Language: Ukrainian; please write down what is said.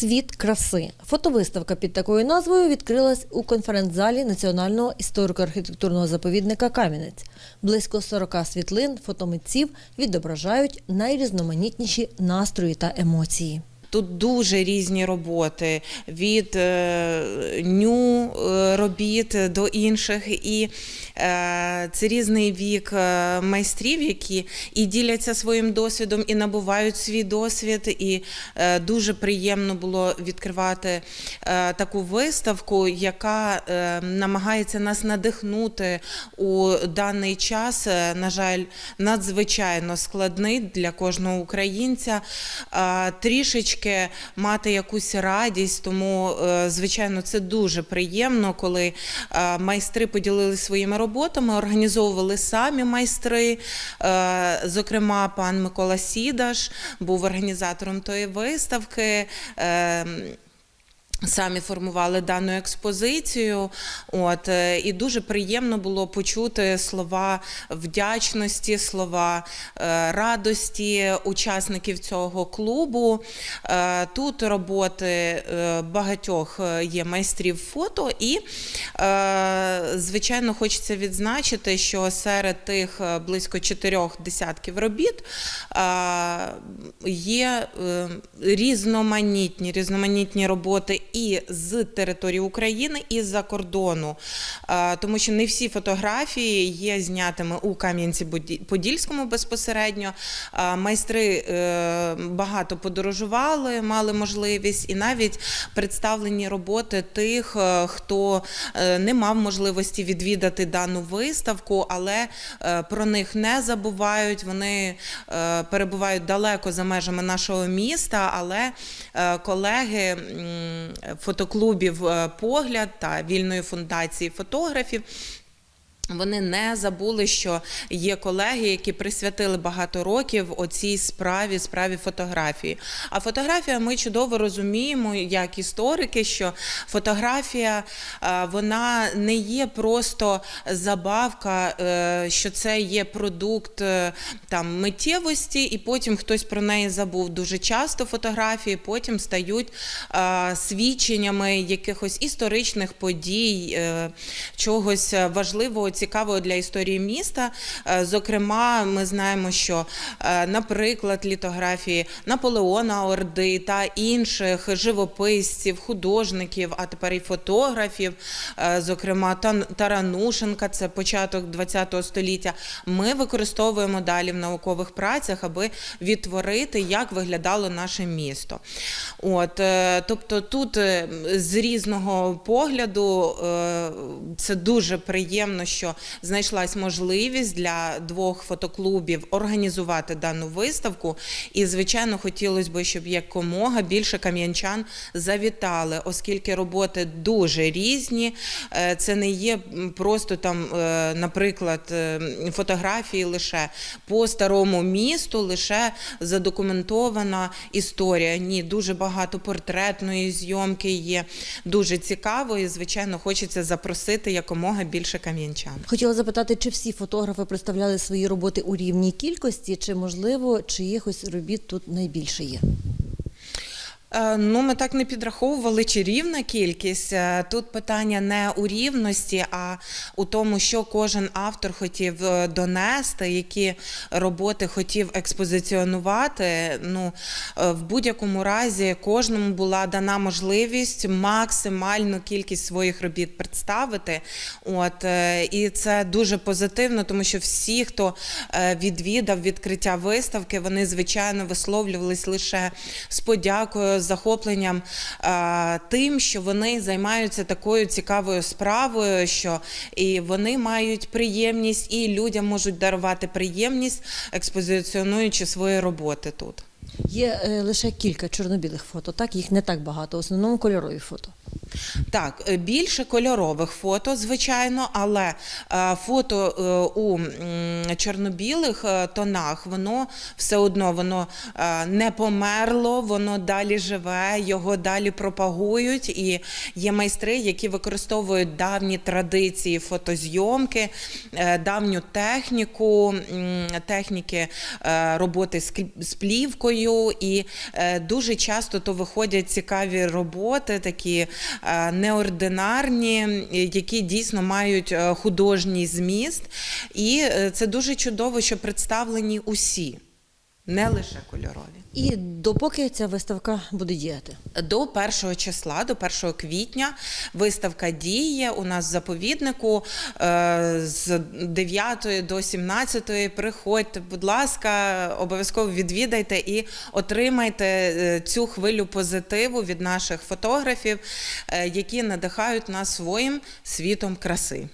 Світ краси. Фотовиставка під такою назвою відкрилась у конференц-залі Національного історико-архітектурного заповідника Кам'янець. Близько 40 світлин фотомитців відображають найрізноманітніші настрої та емоції. Тут дуже різні роботи від е, ню е, робіт до інших, і це різний вік е, майстрів, які і діляться своїм досвідом, і набувають свій досвід. І е, дуже приємно було відкривати е, таку виставку, яка е, намагається нас надихнути у даний час. е, На жаль, надзвичайно складний для кожного українця. Е, Трішечки мати якусь радість, тому е, звичайно це дуже приємно, коли е, майстри поділилися своїми роботами, організовували самі майстри. Е, Зокрема, пан Микола Сідаш був організатором тої виставки. Самі формували дану експозицію, от е, і дуже приємно було почути слова вдячності, слова е, радості учасників цього клубу. Е, Тут роботи багатьох є майстрів фото, і звичайно хочеться відзначити, що серед тих близько чотирьох десятків робіт є різноманітні різноманітні роботи і з території України, і з-за кордону, тому що не всі фотографії є знятими у Кам'янці-Подільському безпосередньо. Майстри е, багато подорожували, мали можливість, і навіть представлені роботи тих, е, хто е, не мав можливості відвідати дану виставку, але про них не забувають. Вони перебувають далеко за межами нашого міста, але колеги фотоклубів е, Погляд та вільної фундації фотографів. Вони не забули, що є колеги, які присвятили багато років оцій справі, справі фотографії. А фотографія ми чудово розуміємо, як історики, що фотографія е, вона не є просто забавка, е, що це є продукт е, там миттєвості, і потім хтось про неї забув. Дуже часто фотографії потім стають свідченнями якихось історичних подій, чогось важливого, цікавого для історії міста. Е, Зокрема, ми знаємо, що, е, наприклад, літографії Наполеона Орди та інших живописців, художників, а тепер і фотографів, е, зокрема Таранушенка, це початок ХХ століття. Ми використовуємо далі в наукових працях, аби відтворити, як виглядало наше місто. От, тобто тут з різного погляду це дуже приємно, що знайшлась можливість для двох фотоклубів організувати дану виставку. І, звичайно, хотілося б, щоб якомога більше кам'янчан завітали, оскільки роботи дуже різні. Е, Це не є просто там, е, наприклад, е, фотографії лише по старому місту, лише задокументована історія. Ні, дуже багато портретної зйомки є. Дуже цікаво, і звичайно, хочеться запросити якомога більше кам'янчан. Хотіла запитати, чи всі фотографи представляли свої роботи у рівній кількості, чи можливо чиїхось робіт тут найбільше є? Е, Ну, ми так не підраховували, чи рівна кількість. Е, Тут питання не у рівності, а у тому, що кожен автор хотів е, донести, які роботи хотів експозиціонувати. Ну, в будь-якому разі кожному була дана можливість максимальну кількість своїх робіт представити. От, і це дуже позитивно, тому що всі, хто відвідав відкриття виставки, вони звичайно висловлювались лише з подякою, захопленням е, тим, що вони займаються такою цікавою справою, що і вони мають приємність, і людям можуть дарувати приємність, експозиціонуючи свої роботи тут. Є е, лише кілька чорно-білих фото, так їх не так багато, в основному кольорові фото. Так, е, більше кольорових фото, звичайно, але е, фото е, у чорно-білих тонах, воно все одно воно не померло, воно далі живе, його далі пропагують. І є майстри, які використовують давні традиції фотозйомки, давню техніку, техніки роботи з плівкою. І дуже часто то виходять цікаві роботи, такі неординарні, які дійсно мають е, художній зміст. І е, це дуже чудово, що представлені усі, не лише кольорові. І допоки ця виставка буде діяти. До 1 числа, до 1 квітня, виставка діє у нас в заповіднику е, з 9 до 17. Приходьте, будь ласка, обов'язково відвідайте і отримайте е, цю хвилю позитиву від наших фотографів, е, які надихають нас своїм світом краси.